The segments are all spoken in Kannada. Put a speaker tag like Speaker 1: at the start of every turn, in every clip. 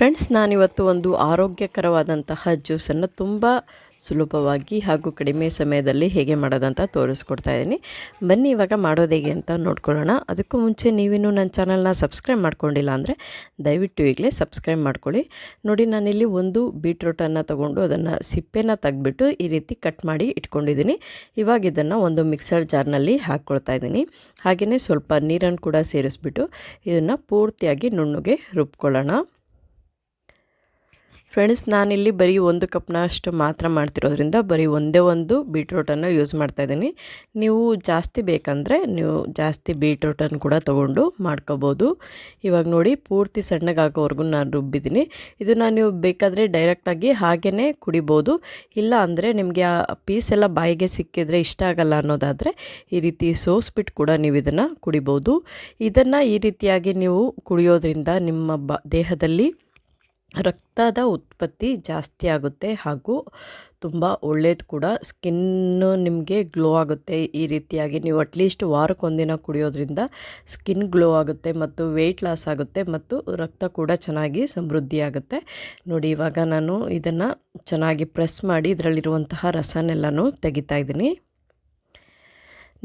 Speaker 1: ಫ್ರೆಂಡ್ಸ್, ನಾನಿವತ್ತು ಒಂದು ಆರೋಗ್ಯಕರವಾದಂತಹ ಜ್ಯೂಸನ್ನು ತುಂಬ ಸುಲಭವಾಗಿ ಹಾಗೂ ಕಡಿಮೆ ಸಮಯದಲ್ಲಿ ಹೇಗೆ ಮಾಡೋದಂತ ತೋರಿಸ್ಕೊಡ್ತಾ ಇದ್ದೀನಿ ಬನ್ನಿ, ಇವಾಗ ಮಾಡೋದು ಹೇಗೆ ಅಂತ ನೋಡ್ಕೊಳ್ಳೋಣ. ಅದಕ್ಕೂ ಮುಂಚೆ ನೀವಿನ್ನೂ ನನ್ನ ಚಾನಲ್ನ ಸಬ್ಸ್ಕ್ರೈಬ್ ಮಾಡ್ಕೊಂಡಿಲ್ಲ ಅಂದರೆ ದಯವಿಟ್ಟು ಈಗಲೇ ಸಬ್ಸ್ಕ್ರೈಬ್ ಮಾಡ್ಕೊಳ್ಳಿ. ನೋಡಿ, ನಾನಿಲ್ಲಿ ಒಂದು ಬೀಟ್ರೂಟನ್ನು ತೊಗೊಂಡು ಅದನ್ನು ಸಿಪ್ಪೆನ ತೆಗೆದ್ಬಿಟ್ಟು ಈ ರೀತಿ ಕಟ್ ಮಾಡಿ ಇಟ್ಕೊಂಡಿದ್ದೀನಿ. ಇವಾಗ ಇದನ್ನು ಒಂದು ಮಿಕ್ಸರ್ ಜಾರ್ನಲ್ಲಿ ಹಾಕ್ಕೊಳ್ತಾ ಇದ್ದೀನಿ ಹಾಗೆಯೇ ಸ್ವಲ್ಪ ನೀರನ್ನು ಕೂಡ ಸೇರಿಸ್ಬಿಟ್ಟು ಇದನ್ನು ಪೂರ್ತಿಯಾಗಿ ನುಣ್ಣಗೆ ರುಬ್ಕೊಳ್ಳೋಣ. ಫ್ರೆಂಡ್ಸ್ ನಾನಿಲ್ಲಿ ಬರೀ ಒಂದು ಕಪ್ನ ಅಷ್ಟು ಮಾತ್ರ ಮಾಡ್ತಿರೋದ್ರಿಂದ ಬರೀ ಒಂದೇ ಒಂದು ಬೀಟ್ರೂಟನ್ನು ಯೂಸ್ ಮಾಡ್ತಾ ಇದ್ದೀನಿ. ನೀವು ಜಾಸ್ತಿ ಬೇಕಂದರೆ ನೀವು ಜಾಸ್ತಿ ಬೀಟ್ರೂಟನ್ನು ಕೂಡ ತೊಗೊಂಡು ಮಾಡ್ಕೋಬೋದು. ಇವಾಗ ನೋಡಿ, ಪೂರ್ತಿ ಸಣ್ಣಗಾಗೋವರೆಗೂ ನಾನು ರುಬ್ಬಿದ್ದೀನಿ. ಇದನ್ನು ನೀವು ಬೇಕಾದರೆ ಡೈರೆಕ್ಟಾಗಿ ಹಾಗೇ ಕುಡಿಬೋದು. ಇಲ್ಲ ಅಂದರೆ ನಿಮಗೆ ಆ ಪೀಸ್ ಎಲ್ಲ ಬಾಯಿಗೆ ಸಿಕ್ಕಿದ್ರೆ ಇಷ್ಟ ಆಗಲ್ಲ ಅನ್ನೋದಾದರೆ ಈ ರೀತಿ ಸೋಸ್ಬಿಟ್ಟು ಕೂಡ ನೀವು ಇದನ್ನು ಕುಡಿಬೋದು. ಇದನ್ನು ಈ ರೀತಿಯಾಗಿ ನೀವು ಕುಡಿಯೋದ್ರಿಂದ ನಿಮ್ಮ ಬ ದೇಹದಲ್ಲಿ ರಕ್ತದ ಉತ್ಪತ್ತಿ ಜಾಸ್ತಿ ಆಗುತ್ತೆ ಹಾಗೂ ತುಂಬ ಒಳ್ಳೇದು ಕೂಡ. ಸ್ಕಿನ್ನು ನಿಮಗೆ ಗ್ಲೋ ಆಗುತ್ತೆ ಈ ರೀತಿಯಾಗಿ. ನೀವು ಅಟ್ಲೀಸ್ಟ್ ವಾರಕ್ಕೊಂದಿನ ಕುಡಿಯೋದ್ರಿಂದ ಸ್ಕಿನ್ ಗ್ಲೋ ಆಗುತ್ತೆ ಮತ್ತು ವೆಯ್ಟ್ ಲಾಸ್ ಆಗುತ್ತೆ ಮತ್ತು ರಕ್ತ ಕೂಡ ಚೆನ್ನಾಗಿ ಸಮೃದ್ಧಿ ಆಗುತ್ತೆ. ನೋಡಿ, ಇವಾಗ ನಾನು ಇದನ್ನು ಚೆನ್ನಾಗಿ ಪ್ರೆಸ್ ಮಾಡಿ ಇದರಲ್ಲಿರುವಂತಹ ರಸನೆಲ್ಲನೂ ತೆಗಿತಾ ಇದ್ದೀನಿ.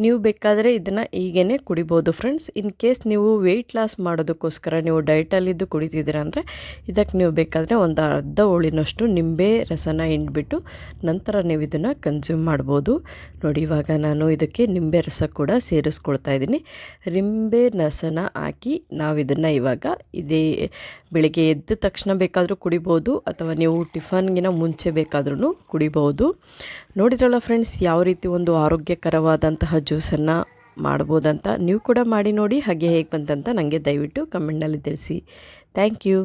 Speaker 1: ನೀವು ಬೇಕಾದರೆ ಇದನ್ನು ಈಗೇ ಕುಡಿಬೋದು ಫ್ರೆಂಡ್ಸ್ ಇನ್ ಕೇಸ್ ನೀವು ವೆಯ್ಟ್ ಲಾಸ್ ಮಾಡೋದಕ್ಕೋಸ್ಕರ ನೀವು ಡಯಟಲ್ಲಿದ್ದು ಕುಡಿತಿದ್ದೀರ ಅಂದರೆ ಇದಕ್ಕೆ ನೀವು ಬೇಕಾದರೆ ಒಂದು ಅರ್ಧ ಹೋಳಿನಷ್ಟು ನಿಂಬೆ ರಸನ ಹಿಂಡ್ಬಿಟ್ಟು ನಂತರ ನೀವು ಇದನ್ನು ಕನ್ಸ್ಯೂಮ್ ಮಾಡ್ಬೋದು. ನೋಡಿ, ಇವಾಗ ನಾನು ಇದಕ್ಕೆ ನಿಂಬೆ ರಸ ಕೂಡ ಸೇರಿಸ್ಕೊಳ್ತಾ ಇದ್ದೀನಿ. ನಿಂಬೆ ರಸನ ಹಾಕಿ ನಾವು ಇದನ್ನು ಇವಾಗ ಇದೇ ಬೆಳಿಗ್ಗೆ ಎದ್ದ ತಕ್ಷಣ ಬೇಕಾದರೂ ಕುಡಿಬೋದು, ಅಥವಾ ನೀವು ಟಿಫನ್ಗಿನ ಮುಂಚೆ ಬೇಕಾದ್ರೂ ಕುಡಿಬೋದು. ನೋಡಿದ್ರಲ್ಲ ಫ್ರೆಂಡ್ಸ್ ಯಾವ ರೀತಿ ಒಂದು ಆರೋಗ್ಯಕರವಾದಂತಹ ಜ್ಯೂಸನ್ನು ಮಾಡ್ಬೋದಂತ? ನೀವು ಕೂಡ ಮಾಡಿ ನೋಡಿ, ಹಾಗೆ ಹೇಗೆ ಬಂತಂತ ನನಗೆ ದಯವಿಟ್ಟು ಕಮೆಂಟ್ನಲ್ಲಿ ತಿಳಿಸಿ. Thank you